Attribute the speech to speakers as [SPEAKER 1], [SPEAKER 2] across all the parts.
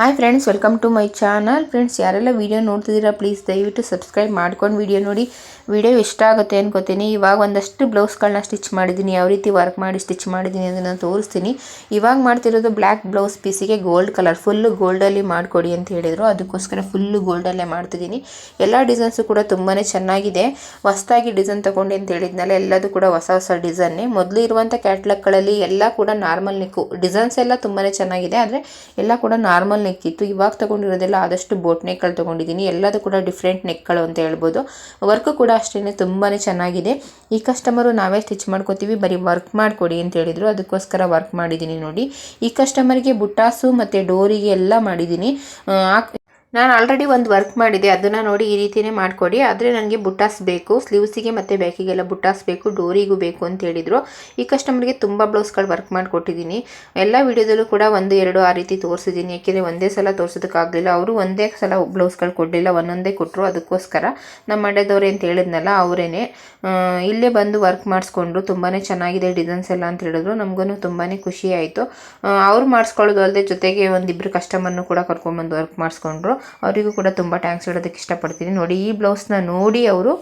[SPEAKER 1] Hi friends welcome to my channel friends ಯಾರೆಲ್ಲ video ನೋಡ್ತಿದ್ದೀರಾ please ದಯವಿಟ್ಟು ಸಬ್ಸ್ಕ್ರೈಬ್ ಮಾಡ್ಕೊಂಡು ವೀಡಿಯೋ ನೋಡಿ. ವಿಡಿಯೋ ಇಷ್ಟ ಆಗುತ್ತೆ ಅನ್ಕೋತೀನಿ. ಇವಾಗ ಒಂದಷ್ಟು ಬ್ಲೌಸ್ಗಳನ್ನ ಸ್ಟಿಚ್ ಮಾಡಿದ್ದೀನಿ. ಯಾವ ರೀತಿ ವರ್ಕ್ ಮಾಡಿ ಸ್ಟಿಚ್ ಮಾಡಿದ್ದೀನಿ ಅದನ್ನು ತೋರಿಸ್ತೀನಿ. ಇವಾಗ ಮಾಡ್ತಿರೋದು ಬ್ಲ್ಯಾಕ್ ಬ್ಲೌಸ್ ಪೀಸಿಗೆ ಗೋಲ್ಡ್ ಕಲರ್ ಫುಲ್ಲು ಗೋಲ್ಡಲ್ಲಿ ಮಾಡಿಕೊಡಿ ಅಂತ ಹೇಳಿದರು. ಅದಕ್ಕೋಸ್ಕರ ಫುಲ್ಲು ಗೋಲ್ಡಲ್ಲೇ ಮಾಡ್ತಿದ್ದೀನಿ. ಎಲ್ಲ ಡಿಸೈನ್ಸು ಕೂಡ ತುಂಬಾ ಚೆನ್ನಾಗಿದೆ. ಹೊಸದಾಗಿ ಡಿಸೈನ್ ತೊಗೊಂಡೆ ಅಂತ ಹೇಳಿದ್ನಲ್ಲ, ಎಲ್ಲದು ಕೂಡ ಹೊಸ ಹೊಸ ಡಿಸೈನ್ನೇ ಮೊದಲು ಇರುವಂಥ ಕ್ಯಾಟ್ಲಾಗ್ಗಳಲ್ಲಿ ಎಲ್ಲ ಕೂಡ ನಾರ್ಮಲ್ ನಿಕ್ಕು ಡಿಸೈನ್ಸ್ ಎಲ್ಲ ತುಂಬಾ ಚೆನ್ನಾಗಿದೆ. ಆದರೆ ಎಲ್ಲ ಕೂಡ ನಾರ್ಮಲ್ ನೆಕ್ ಇತ್ತು ಇವಾಗ ತಗೊಂಡಿರೋದೆಲ್ಲ ಆದಷ್ಟು ಬೋಟ್ ನೆಕ್ಗಳು ತೊಗೊಂಡಿದ್ದೀನಿ. ಎಲ್ಲದು ಕೂಡ ಡಿಫ್ರೆಂಟ್ ನೆಕ್ಗಳು ಅಂತ ಹೇಳ್ಬೋದು. ವರ್ಕು ಕೂಡ ಅಷ್ಟೇ ತುಂಬಾ ಚೆನ್ನಾಗಿದೆ. ಈ ಕಸ್ಟಮರು ನಾವೇ ಸ್ಟಿಚ್ ಮಾಡ್ಕೋತೀವಿ, ಬರೀ ವರ್ಕ್ ಮಾಡಿಕೊಡಿ ಅಂತ ಹೇಳಿದರು. ಅದಕ್ಕೋಸ್ಕರ ವರ್ಕ್ ಮಾಡಿದ್ದೀನಿ ನೋಡಿ. ಈ ಕಸ್ಟಮರ್ಗೆ ಬುಟ್ಟಾಸು ಮತ್ತು ಡೋರಿಗೆ ಎಲ್ಲ ಮಾಡಿದ್ದೀನಿ. ನಾನು ಆಲ್ರೆಡಿ ಒಂದು ವರ್ಕ್ ಮಾಡಿದೆ, ಅದನ್ನು ನೋಡಿ ಈ ರೀತಿಯೇ ಮಾಡಿಕೊಡಿ. ಆದರೆ ನನಗೆ ಬುಟ್ಟಾಸ್ ಬೇಕು ಸ್ಲೀವ್ಸಿಗೆ ಮತ್ತು ಬ್ಯಾಕಿಗೆಲ್ಲ ಬುಟ್ಟಾಸ್ ಬೇಕು, ಡೋರಿಗೂ ಬೇಕು ಅಂತ ಹೇಳಿದರು. ಈ ಕಸ್ಟಮರ್ಗೆ ತುಂಬ ಬ್ಲೌಸ್ಗಳು ವರ್ಕ್ ಮಾಡಿಕೊಟ್ಟಿದ್ದೀನಿ ಎಲ್ಲ ವಿಡಿಯೋದಲ್ಲೂ ಕೂಡ ಒಂದು, ಎರಡು ಆ ರೀತಿ ತೋರಿಸಿದ್ದೀನಿ ಯಾಕೆಂದರೆ ಒಂದೇ ಸಲ ತೋರಿಸೋದಕ್ಕಾಗಲಿಲ್ಲ ಅವರು ಒಂದೇ ಸಲ ಬ್ಲೌಸ್ಗಳು ಕೊಡಲಿಲ್ಲ, ಒಂದೊಂದೇ ಕೊಟ್ಟರು ಅದಕ್ಕೋಸ್ಕರ ನಮ್ಮ ಮಂಡ್ಯದವ್ರೆ ಅಂತ ಹೇಳಿದ್ನಲ್ಲ, ಅವರೇನೆ ಇಲ್ಲೇ ಬಂದು ವರ್ಕ್ ಮಾಡಿಸ್ಕೊಂಡ್ರು ತುಂಬಾ ಚೆನ್ನಾಗಿದೆ ಡಿಸೈನ್ಸ್ ಎಲ್ಲ ಅಂತ ಹೇಳಿದ್ರು. ನಮಗೂ ತುಂಬಾ ಖುಷಿ ಆಯಿತು. ಅವ್ರು ಮಾಡಿಸ್ಕೊಳ್ಳೋದು ಅಲ್ಲದೆ ಜೊತೆಗೆ ಒಂದಿಬ್ಬರು ಕಸ್ಟಮರ್ನು ಕೂಡ ಕರ್ಕೊಂಡ್ಬಂದು ವರ್ಕ್ ಮಾಡಿಸ್ಕೊಂಡ್ರು. ಅವರಿಗೂ ಕೂಡ ತುಂಬ ಟ್ಯಾಂಕ್ಸ್ ಹೇಳೋದಕ್ಕೆ ಇಷ್ಟಪಡ್ತೀನಿ. ನೋಡಿ ಈ ಬ್ಲೌಸ್ನ ನೋಡಿ ಅವರು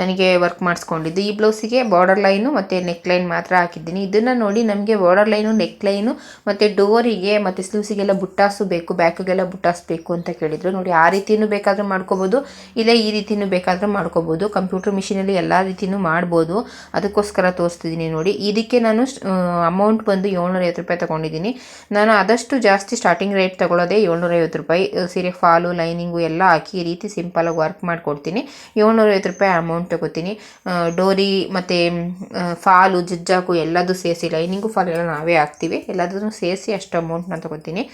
[SPEAKER 1] ನನಗೆ ವರ್ಕ್ ಮಾಡಿಸ್ಕೊಂಡಿದ್ದು. ಈ ಬ್ಲೌಸಿಗೆ ಬಾರ್ಡರ್ ಲೈನು ಮತ್ತು ನೆಕ್ ಲೈನ್ ಮಾತ್ರ ಹಾಕಿದ್ದೀನಿ. ಇದನ್ನು ನೋಡಿ ನಮಗೆ ಬಾರ್ಡರ್ ಲೈನು ನೆಕ್ ಲೈನು ಮತ್ತು ಡೋರಿಗೆ ಮತ್ತು ಸ್ಲೂಸಿಗೆಲ್ಲ ಬುಟ್ಟಾಸು ಬೇಕು ಬ್ಯಾಕಿಗೆಲ್ಲ ಬುಟ್ಟಾಸ್ ಬೇಕು ಅಂತ ಕೇಳಿದರು. ನೋಡಿ, ಆ ರೀತಿಯೂ ಬೇಕಾದರೂ ಮಾಡ್ಕೋಬೋದು, ಇಲ್ಲ ಈ ರೀತಿಯೂ ಬೇಕಾದರೂ ಮಾಡ್ಕೋಬೋದು. ಕಂಪ್ಯೂಟರ್ ಮಿಷಿನಲ್ಲಿ ಎಲ್ಲ ರೀತಿಯೂ ಮಾಡ್ಬೋದು. ಅದಕ್ಕೋಸ್ಕರ ತೋರಿಸ್ತಿದ್ದೀನಿ ನೋಡಿ. ಇದಕ್ಕೆ ನಾನು ಅಮೌಂಟ್ ಬಂದು ಏಳ್ನೂರೈವತ್ತು ರೂಪಾಯಿ ತೊಗೊಂಡಿದ್ದೀನಿ. ನಾನು ಆದಷ್ಟು ಜಾಸ್ತಿ ಸ್ಟಾರ್ಟಿಂಗ್ ರೇಟ್ ತೊಗೊಳ್ಳೋದೇ ಏಳ್ನೂರೈವತ್ತು ರೂಪಾಯಿ. ಸೀರೆ ಫಾಲು ಲೈನಿಂಗು ಎಲ್ಲ ಹಾಕಿ ಈ ರೀತಿ ಸಿಂಪಲಾಗಿ ವರ್ಕ್ ಮಾಡಿಕೊಡ್ತೀನಿ. ಏಳ್ನೂರೈವತ್ತು ರೂಪಾಯಿ ಅಮೌಂಟ್ ತಗೋತೀನಿ. ಡೋರಿ ಮತ್ತು ಫಾಲು ಜಜ್ಜಾಕು ಎಲ್ಲದೂ ಸೇರಿಸಿ, ಲೈನಿಂಗು ಫಾಲ್ ಎಲ್ಲ ನಾವೇ ಹಾಕ್ತೀವಿ. ಎಲ್ಲದನ್ನು ಸೇರಿಸಿ ಅಷ್ಟು ಅಮೌಂಟ್ನ ತಗೋತೀನಿ.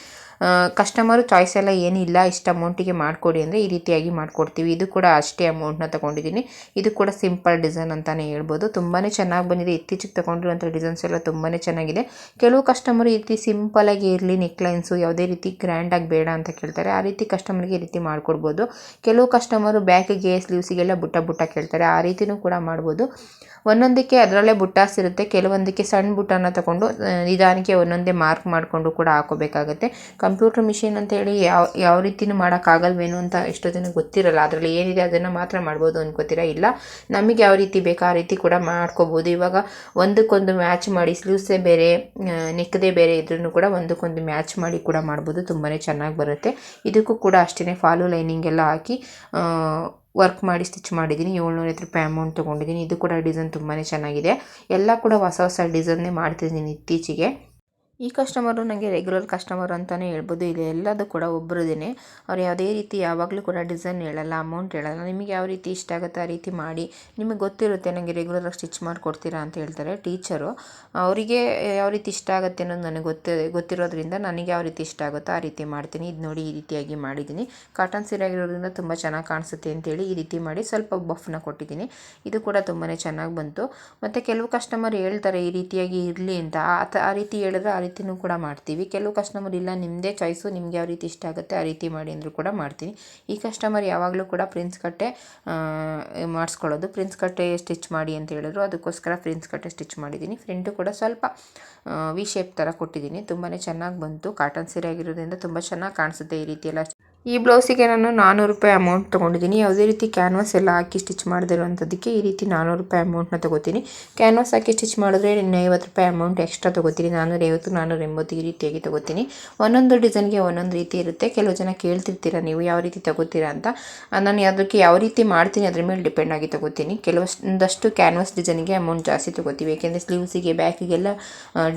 [SPEAKER 1] ಕಸ್ಟಮರು ಚಾಯ್ಸ್ ಎಲ್ಲ ಏನಿಲ್ಲ, ಇಷ್ಟು ಅಮೌಂಟಿಗೆ ಮಾಡಿಕೊಡಿ ಅಂದರೆ ಈ ರೀತಿಯಾಗಿ ಮಾಡಿಕೊಡ್ತೀವಿ. ಇದು ಕೂಡ ಅಷ್ಟೇ ಅಮೌಂಟ್ನ ತೊಗೊಂಡಿದ್ದೀನಿ. ಇದು ಕೂಡ ಸಿಂಪಲ್ ಡಿಸೈನ್ ಅಂತಲೇ ಹೇಳ್ಬೋದು. ತುಂಬಾ ಚೆನ್ನಾಗಿ ಬಂದಿದೆ. ಇತ್ತೀಚೆಗೆ ತೊಗೊಂಡಿರುವಂಥ ಡಿಸೈನ್ಸ್ ಎಲ್ಲ ತುಂಬಾ ಚೆನ್ನಾಗಿದೆ. ಕೆಲವು ಕಸ್ಟಮರು ಈ ರೀತಿ ಸಿಂಪಲಾಗಿ ಇರಲಿ ನೆಕ್ಲೈನ್ಸು ಯಾವುದೇ ರೀತಿ ಗ್ರ್ಯಾಂಡಾಗಿ ಬೇಡ ಅಂತ ಕೇಳ್ತಾರೆ. ಆ ರೀತಿ ಕಸ್ಟಮರ್ಗೆ ಈ ರೀತಿ ಮಾಡಿಕೊಡ್ಬೋದು. ಕೆಲವು ಕಸ್ಟಮರು ಬ್ಯಾಕಿಗೆ ಸ್ಲೀವ್ಸಿಗೆಲ್ಲ ಬುಟ್ಟ ಬುಟ್ಟ ಕೇಳ್ತಾರೆ. ಆ ರೀತಿಯೂ ಕೂಡ ಮಾಡ್ಬೋದು. ಒಂದೊಂದಕ್ಕೆ ಅದರಲ್ಲೇ ಬುಟ್ಟಾಸ್ ಇರುತ್ತೆ. ಕೆಲವೊಂದಕ್ಕೆ ಸಣ್ಣ ಬುಟ್ಟನ ತಗೊಂಡು ನಿಧಾನಕ್ಕೆ ಒಂದೊಂದೇ ಮಾರ್ಕ್ ಮಾಡಿಕೊಂಡು ಕೂಡ ಹಾಕೋಬೇಕಾಗತ್ತೆ. ಕಂಪ್ಯೂಟರ್ ಮಿಷಿನ್ ಅಂತೇಳಿ ಯಾವ ಯಾವ ರೀತಿಯೂ ಮಾಡೋಕ್ಕಾಗಲ್ವೇನು ಅಂತ ಎಷ್ಟೋ ಜನ ಗೊತ್ತಿರಲ್ಲ. ಅದರಲ್ಲಿ ಏನಿದೆ ಅದನ್ನು ಮಾತ್ರ ಮಾಡ್ಬೋದು ಅನ್ಕೋತೀರ? ಇಲ್ಲ. ನಮಗೆ ಯಾವ ರೀತಿ ಬೇಕೋ ಆ ರೀತಿ ಕೂಡ ಮಾಡ್ಕೋಬೋದು. ಇವಾಗ ಒಂದಕ್ಕೊಂದು ಮ್ಯಾಚ್ ಮಾಡಿ, ಸ್ಲೂಸೆ ಬೇರೆ ನೆಕ್ಕದೇ ಬೇರೆ ಇದ್ರೂ ಕೂಡ ಒಂದಕ್ಕೊಂದು ಮ್ಯಾಚ್ ಮಾಡಿ ಕೂಡ ಮಾಡ್ಬೋದು. ತುಂಬಾ ಚೆನ್ನಾಗಿ ಬರುತ್ತೆ. ಇದಕ್ಕೂ ಕೂಡ ಅಷ್ಟೇ ಫಾಲು ಲೈನಿಂಗ್ ಎಲ್ಲ ಹಾಕಿ ವರ್ಕ್ ಮಾಡಿ ಸ್ಟಿಚ್ ಮಾಡಿದ್ದೀನಿ. ಏಳ್ನೂರೈವತ್ತು ರೂಪಾಯಿ ಅಮೌಂಟ್ ತೊಗೊಂಡಿದ್ದೀನಿ. ಇದು ಕೂಡ ಡಿಸೈನ್ ತುಂಬಾ ಚೆನ್ನಾಗಿದೆ. ಎಲ್ಲ ಕೂಡ ಹೊಸ ಹೊಸ ಡಿಸೈನ್ನೇ ಮಾಡ್ತಿದ್ದೀನಿ ಇತ್ತೀಚೆಗೆ. ಈ ಕಸ್ಟಮರು ನನಗೆ ರೆಗ್ಯುಲರ್ ಕಸ್ಟಮರ್ ಅಂತಲೇ ಹೇಳ್ಬೋದು. ಇಲ್ಲಿ ಎಲ್ಲದು ಕೂಡ ಒಬ್ಬರದೇ ಅವ್ರು ಯಾವುದೇ ರೀತಿ ಯಾವಾಗಲೂ ಕೂಡ ಡಿಸೈನ್ ಹೇಳಲ್ಲ ಅಮೌಂಟ್ ಹೇಳಲ್ಲ. ನಿಮಗೆ ಯಾವ ರೀತಿ ಇಷ್ಟ ಆಗುತ್ತೆ ಆ ರೀತಿ ಮಾಡಿ. ನಿಮಗೆ ಗೊತ್ತಿರುತ್ತೆ ನನಗೆ ರೆಗ್ಯುಲರಾಗಿ ಸ್ಟಿಚ್ ಮಾಡಿಕೊಡ್ತೀರಾ ಅಂತ ಹೇಳ್ತಾರೆ ಟೀಚರು ಅವರಿಗೆ ಯಾವ ರೀತಿ ಇಷ್ಟ ಆಗುತ್ತೆ ಅನ್ನೋದು ನನಗೆ ಗೊತ್ತಿ, ಗೊತ್ತಿರೋದ್ರಿಂದ ನನಗೆ ಯಾವ ರೀತಿ ಇಷ್ಟ ಆಗುತ್ತೋ ಆ ರೀತಿ ಮಾಡ್ತೀನಿ. ಇದು ನೋಡಿ ಈ ರೀತಿಯಾಗಿ ಮಾಡಿದ್ದೀನಿ. ಕಾಟನ್ ಸೀರೆ ಆಗಿರೋದ್ರಿಂದ ತುಂಬ ಚೆನ್ನಾಗಿ ಕಾಣಿಸುತ್ತೆ ಅಂತೇಳಿ ಈ ರೀತಿ ಮಾಡಿ ಸ್ವಲ್ಪ ಬಫ್ನ ಕೊಟ್ಟಿದ್ದೀನಿ. ಇದು ಕೂಡ ತುಂಬಾ ಚೆನ್ನಾಗಿ ಬಂತು. ಮತ್ತು ಕೆಲವು ಕಸ್ಟಮರ್ ಹೇಳ್ತಾರೆ ಈ ರೀತಿಯಾಗಿ ಇರಲಿ ಅಂತ. ಆ ರೀತಿ ಹೇಳಿದ್ರೆ ಆ ರೀತಿಯೂ ಕೂಡ ಮಾಡ್ತೀವಿ. ಕೆಲವು ಕಸ್ಟಮರ್ ಇಲ್ಲ ನಿಮ್ಮದೇ ಚಾಯ್ಸು ನಿಮ್ಗೆ ಯಾವ ರೀತಿ ಇಷ್ಟ ಆಗುತ್ತೆ ಆ ರೀತಿ ಮಾಡಿ ಅಂದರೂ ಕೂಡ ಮಾಡ್ತೀನಿ. ಈ ಕಸ್ಟಮರ್ ಯಾವಾಗಲೂ ಕೂಡ ಪ್ರಿನ್ಸ್ ಕಟ್ಟೆ ಮಾಡಿಸ್ಕೊಳ್ಳೋದು. ಪ್ರಿನ್ಸ್ ಕಟ್ಟೆ ಸ್ಟಿಚ್ ಮಾಡಿ ಅಂತ ಹೇಳಿದ್ರು. ಅದಕ್ಕೋಸ್ಕರ ಪ್ರಿನ್ಸ್ ಕಟ್ಟೆ ಸ್ಟಿಚ್ ಮಾಡಿದ್ದೀನಿ. ಫ್ರಿಂಟು ಕೂಡ ಸ್ವಲ್ಪ ವಿ ಶೇಪ್ ಥರ ಕೊಟ್ಟಿದ್ದೀನಿ. ತುಂಬಾ ಚೆನ್ನಾಗಿ ಬಂತು. ಕಾಟನ್ ಸೀರೆ ಆಗಿರೋದ್ರಿಂದ ತುಂಬ ಚೆನ್ನಾಗಿ ಕಾಣಿಸುತ್ತೆ ಈ ರೀತಿಯೆಲ್ಲ ಈ ಬ್ಲೌಸಿಗೆ ನಾನು ನಾನ್ನೂರು ರೂಪಾಯಿ ಅಮೌಂಟ್ ತೊಗೊಂಡಿದ್ದೀನಿ. ಯಾವುದೇ ರೀತಿ ಕ್ಯಾನ್ವಾಸ್ ಎಲ್ಲ ಹಾಕಿ ಸ್ಟಿಚ್ ಮಾಡದಿರುವಂಥದ್ದಕ್ಕೆ ಈ ರೀತಿ ನಾನ್ನೂರು ರೂಪಾಯಿ ಅಮೌಂಟ್ನ ತೊಗೋತೀನಿ. ಕ್ಯಾನ್ವಾಸ್ ಹಾಕಿ ಸ್ಟಿಚ್ ಮಾಡಿದ್ರೆ ಐವತ್ತು ರೂಪಾಯಿ ಅಮೌಂಟ್ ಎಕ್ಸ್ಟ್ರಾ ತೊಗೋತೀನಿ. ನಾನ್ನೂರೈವತ್ತು ನಾನ್ನೂರ ಎಂಬತ್ತು ಈ ರೀತಿಯಾಗಿ ತೊಗೋತೀನಿ. ಒಂದೊಂದು ಡಿಸೈನ್ಗೆ ಒಂದೊಂದು ರೀತಿ ಇರುತ್ತೆ. ಕೆಲವು ಜನ ಕೇಳ್ತಿರ್ತೀರ, ನೀವು ಯಾವ ರೀತಿ ತೊಗೋತೀರಾ ಅಂತ. ನಾನು ಅದಕ್ಕೆ ಯಾವ ರೀತಿ ಮಾಡ್ತೀನಿ ಅದ್ರ ಮೇಲೆ ಡಿಪೆಂಡ್ ಆಗಿ ತೊಗೋತೀನಿ. ಕೆಲವೊಂದಷ್ಟು ಕ್ಯಾನ್ವಾಸ್ ಡಿಸೈನ್ಗೆ ಅಮೌಂಟ್ ಜಾಸ್ತಿ ತೊಗೋತೀವಿ. ಏಕೆಂದರೆ ಸ್ಲೀವ್ಸಿಗೆ ಬ್ಯಾಕಿಗೆಲ್ಲ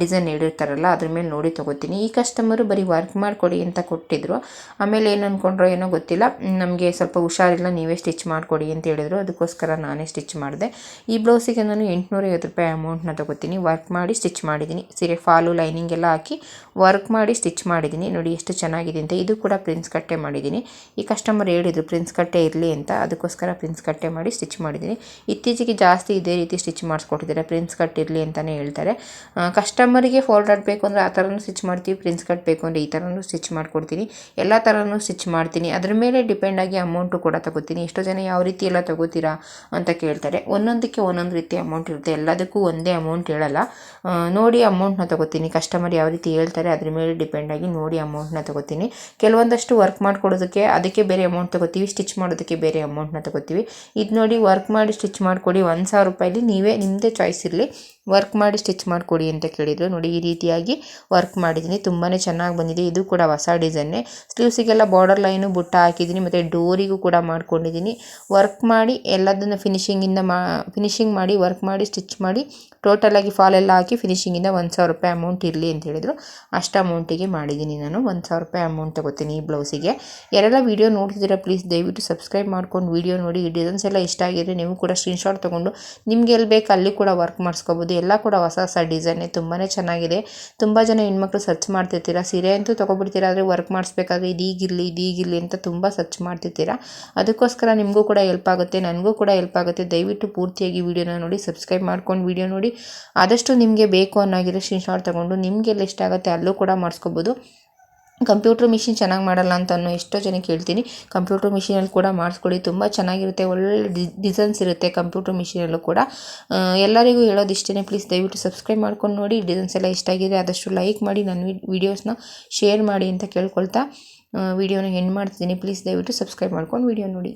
[SPEAKER 1] ಡಿಸೈನ್ ಹೇಳಿರ್ತಾರಲ್ಲ, ಅದ್ರ ಮೇಲೆ ನೋಡಿ ತೊಗೋತೀನಿ. ಈ ಕಸ್ಟಮರು ಬರೀ ವರ್ಕ್ ಮಾಡಿಕೊಡಿ ಅಂತ ಕೊಟ್ಟಿದ್ರು. ಆಮೇಲೆ ಏನು ಅಂದ್ಕೊಂಡ್ರೋ ಏನೋ ಗೊತ್ತಿಲ್ಲ. ನಮಗೆ ಸ್ವಲ್ಪ ಹುಷಾರಿಲ್ಲ, ನೀವೇ ಸ್ಟಿಚ್ ಮಾಡಿಕೊಡಿ ಅಂತ ಹೇಳಿದ್ರು. ಅದಕ್ಕೋಸ್ಕರ ನಾನೇ ಸ್ಟಿಚ್ ಮಾಡಿದೆ. ಈ ಬ್ಲೌಸಿಗೆ ನಾನು ಎಂಟುನೂರೈವತ್ತು ರೂಪಾಯಿ ಅಮೌಂಟ್ನ ತೊಗೋತೀನಿ. ವರ್ಕ್ ಮಾಡಿ ಸ್ಟಿಚ್ ಮಾಡಿದ್ದೀನಿ. ಸೀರೆ ಫಾಲು ಲೈನಿಂಗ್ ಎಲ್ಲ ಹಾಕಿ ವರ್ಕ್ ಮಾಡಿ ಸ್ಟಿಚ್ ಮಾಡಿದ್ದೀನಿ. ನೋಡಿ ಎಷ್ಟು ಚೆನ್ನಾಗಿದೆ ಅಂತ. ಇದು ಕೂಡ ಪ್ರಿನ್ಸ್ ಕಟ್ಟೆ ಮಾಡಿದ್ದೀನಿ. ಈ ಕಸ್ಟಮರ್ ಹೇಳಿದರು ಪ್ರಿನ್ಸ್ ಕಟ್ಟೆ ಇರಲಿ ಅಂತ. ಅದಕ್ಕೋಸ್ಕರ ಪ್ರಿನ್ಸ್ ಕಟ್ಟೆ ಮಾಡಿ ಸ್ಟಿಚ್ ಮಾಡಿದ್ದೀನಿ. ಇತ್ತೀಚೆಗೆ ಜಾಸ್ತಿ ಇದೇ ರೀತಿ ಸ್ಟಿಚ್ ಮಾಡಿಸ್ಕೊಟ್ಟಿದ್ದಾರೆ. ಪ್ರಿನ್ಸ್ ಕಟ್ ಇರಲಿ ಅಂತಲೇ ಹೇಳ್ತಾರೆ. ಕಸ್ಟಮರಿಗೆ ಫೋಲ್ಡ್ ಬೇಕು ಅಂದರೆ ಆ ಥರನೂ ಸ್ಟಿಚ್ ಮಾಡ್ತೀವಿ. ಪ್ರಿನ್ಸ್ ಕಟ್ ಬೇಕು ಅಂದರೆ ಈ ಥರನೂ ಸ್ಟಿಚ್ ಮಾಡಿಕೊಡ್ತೀನಿ. ಎಲ್ಲ ಥರನೂ ಸ್ಟಿಚ್ ಸ್ಟಿಚ್ ಮಾಡ್ತೀನಿ. ಅದ್ರ ಮೇಲೆ ಡಿಪೆಂಡ್ ಆಗಿ ಅಮೌಂಟು ಕೂಡ ತಗೋತೀನಿ. ಎಷ್ಟೋ ಜನ ಯಾವ ರೀತಿ ಎಲ್ಲ ತಗೋತೀರಾ ಅಂತ ಕೇಳ್ತಾರೆ. ಒಂದೊಂದಕ್ಕೆ ಒಂದೊಂದು ರೀತಿ ಅಮೌಂಟ್ ಇರುತ್ತೆ. ಎಲ್ಲದಕ್ಕೂ ಒಂದೇ ಅಮೌಂಟ್ ಹೇಳಲ್ಲ. ನೋಡಿ ಅಮೌಂಟ್ನ ತಗೋತೀನಿ. ಕಸ್ಟಮರ್ ಯಾವ ರೀತಿ ಹೇಳ್ತಾರೆ, ಅದ್ರ ಮೇಲೆ ಡಿಪೆಂಡ್ ಆಗಿ ನೋಡಿ ಅಮೌಂಟ್ನ ತಗೋತೀನಿ. ಕೆಲವೊಂದಷ್ಟು ವರ್ಕ್ ಮಾಡ್ಕೊಡೋದಕ್ಕೆ, ಅದಕ್ಕೆ ಬೇರೆ ಅಮೌಂಟ್ ತಗೋತೀವಿ. ಸ್ಟಿಚ್ ಮಾಡೋದಕ್ಕೆ ಬೇರೆ ಅಮೌಂಟ್ನ ತಗೋತೀವಿ. ಇದು ನೋಡಿ ವರ್ಕ್ ಮಾಡಿ ಸ್ಟಿಚ್ ಮಾಡಿಕೊಡಿ. ಒಂದು ಸಾವಿರ ರೂಪಾಯಲ್ಲಿ ನೀವೇ ನಿಮ್ಮದೇ ಚಾಯ್ಸ್ ಇರಲಿ. ವರ್ಕ್ ಮಾಡಿ ಸ್ಟಿಚ್ ಮಾಡಿಕೊಡಿ ಅಂತ ಕೇಳಿದರು. ನೋಡಿ, ಈ ರೀತಿಯಾಗಿ ವರ್ಕ್ ಮಾಡಿದ್ದೀನಿ. ತುಂಬಾ ಚೆನ್ನಾಗಿ ಬಂದಿದೆ. ಇದು ಕೂಡ ಹೊಸ ಡಿಸೈನ್ನೇ ಸ್ಲೀವ್ಸಿಗೆಲ್ಲ ಬಾರ್ಡರ್ ಲೈನು ಬುಟ್ಟ ಹಾಕಿದ್ದೀನಿ. ಮತ್ತು ಡೋರಿಗೂ ಕೂಡ ಮಾಡ್ಕೊಂಡಿದ್ದೀನಿ. ವರ್ಕ್ ಮಾಡಿ ಎಲ್ಲದನ್ನು ಫಿನಿಷಿಂಗಿಂದ ಮಾ ಫಿನಿಶಿಂಗ್ ಮಾಡಿ ವರ್ಕ್ ಮಾಡಿ ಸ್ಟಿಚ್ ಮಾಡಿ ಟೋಟಲಾಗಿ ಫಾಲ್ ಎಲ್ಲ ಹಾಕಿ ಫಿನಿಷಿಂಗಿಂದ ಒಂದು ಸಾವಿರ ರೂಪಾಯಿ ಅಮೌಂಟ್ ಇರಲಿ ಅಂತ ಹೇಳಿದರು. ಅಷ್ಟು ಅಮೌಂಟಿಗೆ ಮಾಡಿದ್ದೀನಿ ನಾನು. ಒಂದು ಸಾವಿರ ರೂಪಾಯಿ ಅಮೌಂಟ್ ತಗೋತೀನಿ ಈ ಬ್ಲೌಸಿಗೆ ಯಾರೆಲ್ಲ ವೀಡಿಯೋ ನೋಡ್ತಿದ್ದೀರಾ ಪ್ಲೀಸ್ ದಯವಿಟ್ಟು ಸಬ್ಸ್ಕ್ರೈಬ್ ಮಾಡ್ಕೊಂಡು ವೀಡಿಯೋ ನೋಡಿ. ಈ ಡಿಸೈನ್ಸ್ ಎಲ್ಲ ಇಷ್ಟ ಆಗಿದ್ರೆ ನೀವು ಕೂಡ ಸ್ಕ್ರೀನ್ಶಾಟ್ ತೊಗೊಂಡು ನಿಮಗೆ ಎಲ್ಲಿ ಬೇಕು ಅಲ್ಲಿ ಕೂಡ ವರ್ಕ್ ಮಾಡಿಸ್ಕೋಬೋದು. ಎಲ್ಲ ಕೂಡ ಹೊಸ ಹೊಸ ಡಿಸೈನೇ ತುಂಬಾ ಚೆನ್ನಾಗಿದೆ. ತುಂಬ ಜನ ಹೆಣ್ಮಕ್ಳು ಸರ್ಚ್ ಮಾಡ್ತಿರ್ತೀರ? ಸೀರೆ ಅಂತೂ ತೊಗೊಬಿಡ್ತೀರಾ? ಆದರೆ ವರ್ಕ್ ಮಾಡಿಸ್ಬೇಕಾದ್ರೆ ಇದೀಗಿರಲಿ ಇದೀಗಿರಲಿ ಅಂತ ತುಂಬ ಸರ್ಚ್ ಮಾಡ್ತಿರ್ತೀರ? ಅದಕ್ಕೋಸ್ಕರ ನಿಮಗೂ ಕೂಡ ಹೆಲ್ಪ್ ಆಗುತ್ತೆ, ನನಗೂ ಕೂಡ ಹೆಲ್ಪ್ ಆಗುತ್ತೆ. ದಯವಿಟ್ಟು ಪೂರ್ತಿಯಾಗಿ ವೀಡಿಯೋನ ನೋಡಿ ಸಬ್ಸ್ಕ್ರೈಬ್ ಮಾಡ್ಕೊಂಡು ವೀಡಿಯೋ ನೋಡಿ. ಆದಷ್ಟು ನಿಮಗೆ ಬೇಕು ಅನ್ನೋಗಿರೋ ಸ್ಕ್ರೀನ್ಶಾಟ್ ತೊಗೊಂಡು, ನಿಮ್ಗೆ ಎಲ್ಲಿ ಇಷ್ಟ ಆಗುತ್ತೆ ಅಲ್ಲೂ ಕೂಡ ಮಾಡಿಸ್ಕೋಬೋದು. ಕಂಪ್ಯೂಟ್ರ್ ಮಿಷಿನ್ ಚೆನ್ನಾಗಿ ಮಾಡಲ್ಲ ಅಂತ ಅನ್ನೋ ಎಷ್ಟೋ ಜನಕ್ಕೆ ಹೇಳ್ತೀನಿ. ಕಂಪ್ಯೂಟ್ರ್ ಮಿಷಿನಲ್ಲಿ ಕೂಡ ಮಾಡಿಸ್ಕೊಳ್ಳಿ, ತುಂಬ ಚೆನ್ನಾಗಿರುತ್ತೆ, ಒಳ್ಳೊಳ್ಳೆ ಡಿ, ಡಿಸೈನ್ಸ್ ಇರುತ್ತೆ ಕಂಪ್ಯೂಟ್ರ್ ಮಿಷಿನಲ್ಲೂ ಕೂಡ. ಎಲ್ಲರಿಗೂ ಹೇಳೋದು ಇಷ್ಟೇ ಪ್ಲೀಸ್ ದಯವಿಟ್ಟು ಸಬ್ಸ್ಕ್ರೈಬ್ ಮಾಡ್ಕೊಂಡು ನೋಡಿ, ಡಿಸೈನ್ಸ್ ಎಲ್ಲ ಇಷ್ಟ ಆಗಿದೆ ಆದಷ್ಟು ಲೈಕ್ ಮಾಡಿ ನನ್ನ ವೀಡಿಯೋಸ್ನ ಶೇರ್ ಮಾಡಿ ಅಂತ ಕೇಳ್ಕೊಳ್ತಾ ವಿಡಿಯೋನ ಹೆಣ್ಣು ಮಾಡ್ತಿದ್ದೀನಿ. ಪ್ಲೀಸ್ ದಯವಿಟ್ಟು ಸಬ್ಸ್ಕ್ರೈಬ್ ಮಾಡ್ಕೊಂಡು ವಿಡಿಯೋ ನೋಡಿ.